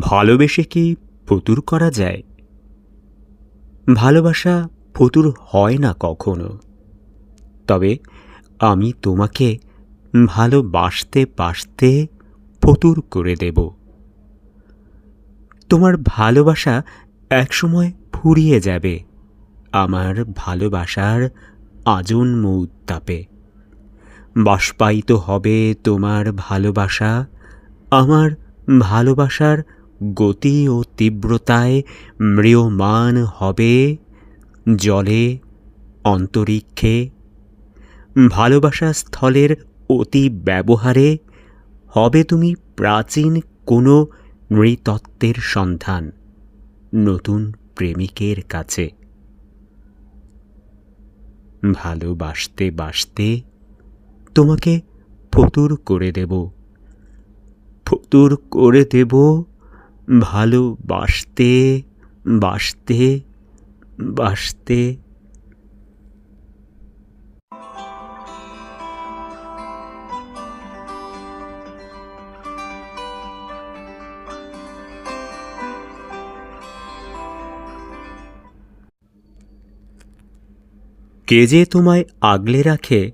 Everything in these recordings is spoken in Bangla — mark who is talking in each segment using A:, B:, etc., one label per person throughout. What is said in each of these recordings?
A: ভালোবেসে কি ফতুর করা যায়? ভালোবাসা ফতুর হয় না কখনো। তবে আমি তোমাকে ভালোবাসতে বাসতে ফতুর করে দেব। তোমার ভালোবাসা একসময় ফুরিয়ে যাবে। আমার ভালোবাসার আজন্ম উত্তাপে। বাষ্পায়িত হবে তোমার ভালোবাসা। আমার ভালোবাসার গতি ও তীব্রতায় ম্রিয়মান হবে জলে, অন্তরিক্ষে ভালোবাসা স্থলের অতি ব্যবহারে হবে তুমি প্রাচীন কোনো নৃতত্ত্বের সন্ধান, নতুন প্রেমিকের কাছে। ভালোবাসতে বাসতে তোমাকে ফতুর করে দেব, ফতুর করে দেব ভালোবাসতে বাসতে বাসতে। কে যে তোমায় আগলে রাখে,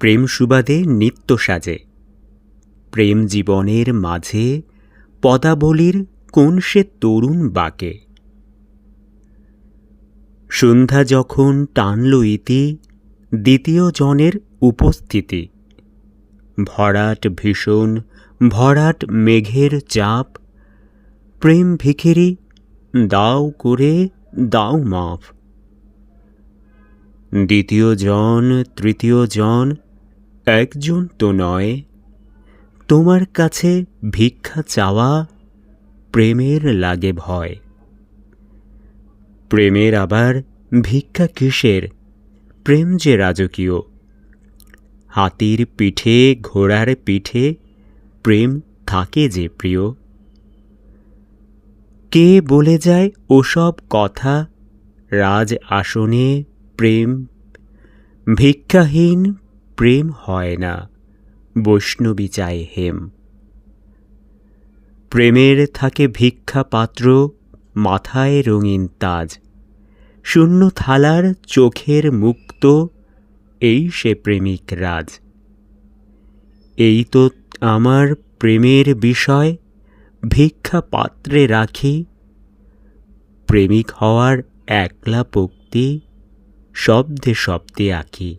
A: প্রেম সুবাদে নিত্য সাজে। প্রেম জীবনের মাঝে পদাবলীর কোন সে তরুণ বাকে? সন্ধ্যা যখন টানল ইতি, দ্বিতীয় জনের উপস্থিতি। ভরাট ভীষণ, ভরাট মেঘের চাপ। প্রেম ভিখিরি, দাও করে, দাও মাফ দ্বিতীয় জন, তৃতীয় জন, একজন তো নয়। তোমার কাছে ভিক্ষা চাওয়া প্রেমের লাগে ভয়। প্রেমের আবার ভিক্ষা কিসের? প্রেম যে রাজকীয়। হাতির পিঠে, ঘোড়ার পিঠে প্রেম থাকে যে প্রিয়। কে বলে যায় ওসব কথা? রাজ আসনে প্রেম। ভিক্ষাহীন প্রেম হয় না। বৈষ্ণবী চায় হেম। প্রেমের থাকে ভিক্ষা পাত্র, মাথায় রঙিন তাজ। শূন্য থালার চোখের মুক্ত, এই সে প্রেমিক রাজ। এই তো আমার প্রেমের বিষয়, ভিক্ষা পাত্রে রাখি। প্রেমিক হওয়ার একলা পক্তি, শব্দে শব্দে আঁকি।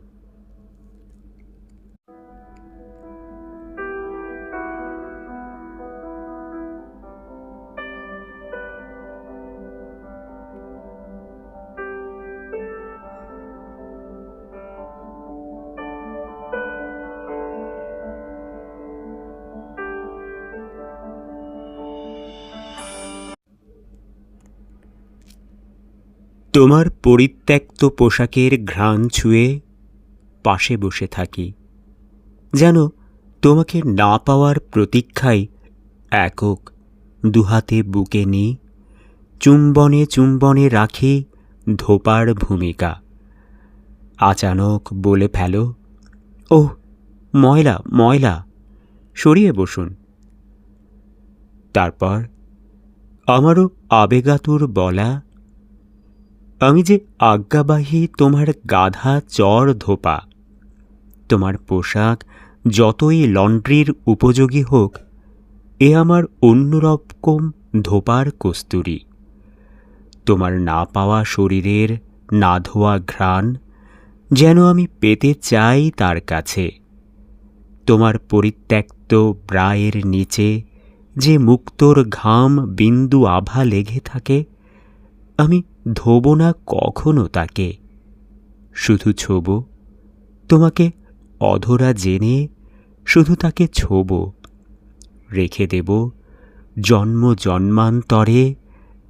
A: তোমার পরিত্যক্ত পোশাকের ঘ্রাণ ছুঁয়ে পাশে বসে থাকি। যেন তোমাকে না পাওয়ার প্রতীক্ষায় একক দুহাতে বুকে নিই, চুম্বনে চুম্বনে রাখি ধোপার ভূমিকা। আচানক বলে ফেলো ও ময়লা ময়লা, সরিয়ে বসুন। তারপর আমারও আবেগাতুর বলা আমি যে আজ্ঞাবাহী তোমার গাধা চর ধোপা, তোমার পোশাক যতই লন্ড্রির উপযোগী হোক, এ আমার অন্যরকম ধোপার কস্তুরি। তোমার না পাওয়া শরীরের না ধোয়া ঘ্রাণ যেন আমি পেতে চাই তার কাছে। তোমার পরিত্যক্ত ব্রায়ের নিচে যে মুক্তোর ঘাম বিন্দু আভা লেগে থাকে, আমি ধোব না কখনো তাকে। শুধু ছোব, তোমাকে অধরা জেনে শুধু তাকে ছোব। রেখে দেব জন্ম জন্মান্তরে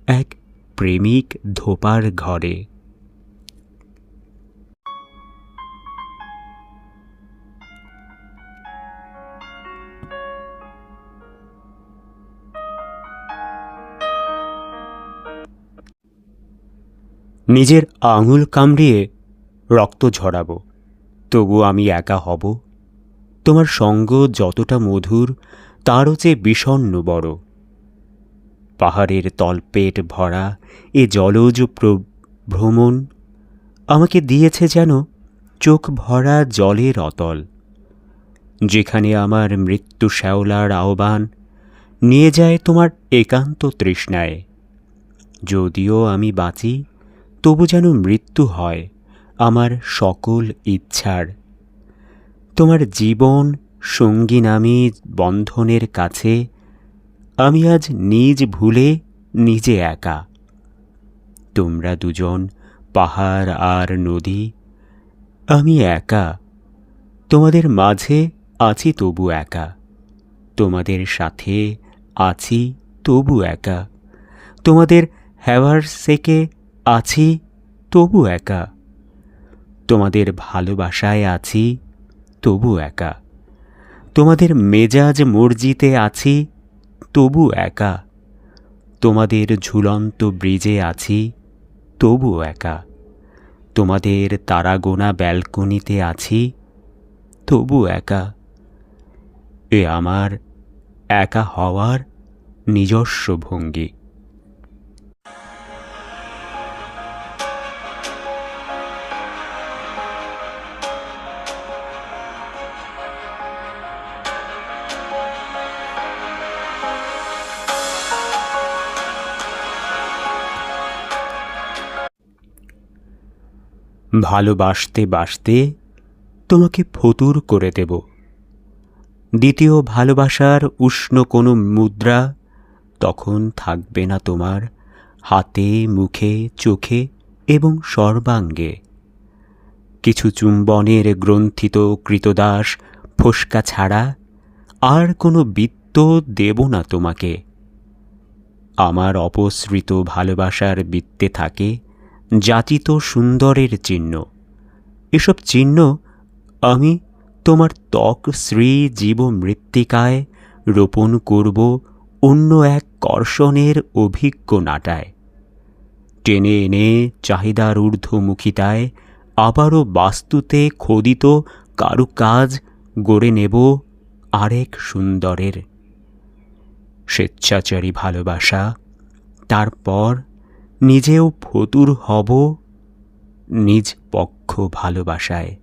A: এক প্রেমিক ধোপার ঘরে। নিজের আঙুল কামড়িয়ে রক্ত ঝরাবো। তবু আমি একা হব। তোমার সঙ্গ যতটা মধুর, তারও চেয়ে বিষণ্ণ বড়। পাহাড়ের তলপেট ভরা এ জলজ ভ্রমণ আমাকে দিয়েছে যেন চোখ ভরা জলের অতল। যেখানে আমার মৃত্যু শ্যাওলার আহ্বান নিয়ে যায় তোমার একান্ত তৃষ্ণায়। যদিও আমি বাঁচি তবু যেন মৃত্যু হয় আমার সকল ইচ্ছার। তোমার জীবন সঙ্গী নামী বন্ধনের কাছে আমি আজ নিজ ভুলে নিজে একা। তোমরা দুজন পাহাড় আর নদী, আমি একা। তোমাদের মাঝে আছি তবু একা। তোমাদের সাথে আছি তবু একা। তোমাদের হ্যাভার সেকে আছি, তবু একা। তোমাদের ভালোবাসায় আছি, তবু একা। তোমাদের মেজাজ মর্জিতে আছি, তবু একা। তোমাদের ঝুলন্ত ব্রিজে আছি, তবু একা। তোমাদের তারাগোনা ব্যালকনিতে আছি, তবু একা। এ আমার একা হওয়ার নিজস্ব ভঙ্গি। ভালোবাসতে বাসতে তোমাকে ফতুর করে দেব। দ্বিতীয় ভালোবাসার উষ্ণ কোনো মুদ্রা তখন থাকবে না তোমার হাতে, মুখে, চোখে এবং সর্বাঙ্গে। কিছু চুম্বনের গ্রন্থিত কৃতদাস ফোসকা ছাড়া আর কোনো বৃত্ত দেব না তোমাকে। আমার অপসৃত ভালোবাসার বৃত্তে থাকে যাচিত সুন্দরের চিহ্ন। এসব চিহ্ন আমি তোমার ত্বক শ্রী জীব মৃত্তিকায় রোপণ করব অন্য এক কর্ষণের অভিজ্ঞ নাটায়। টেনে এনে চাহিদার ঊর্ধ্বমুখিতায় আবারও বাস্তুতে খোদিত কারুকাজ গড়ে নেব আরেক সুন্দরের। স্বেচ্ছাচারী ভালোবাসা, তারপর নিজেও ফতুর হব নিজ পক্ষ ভালোবাসায়।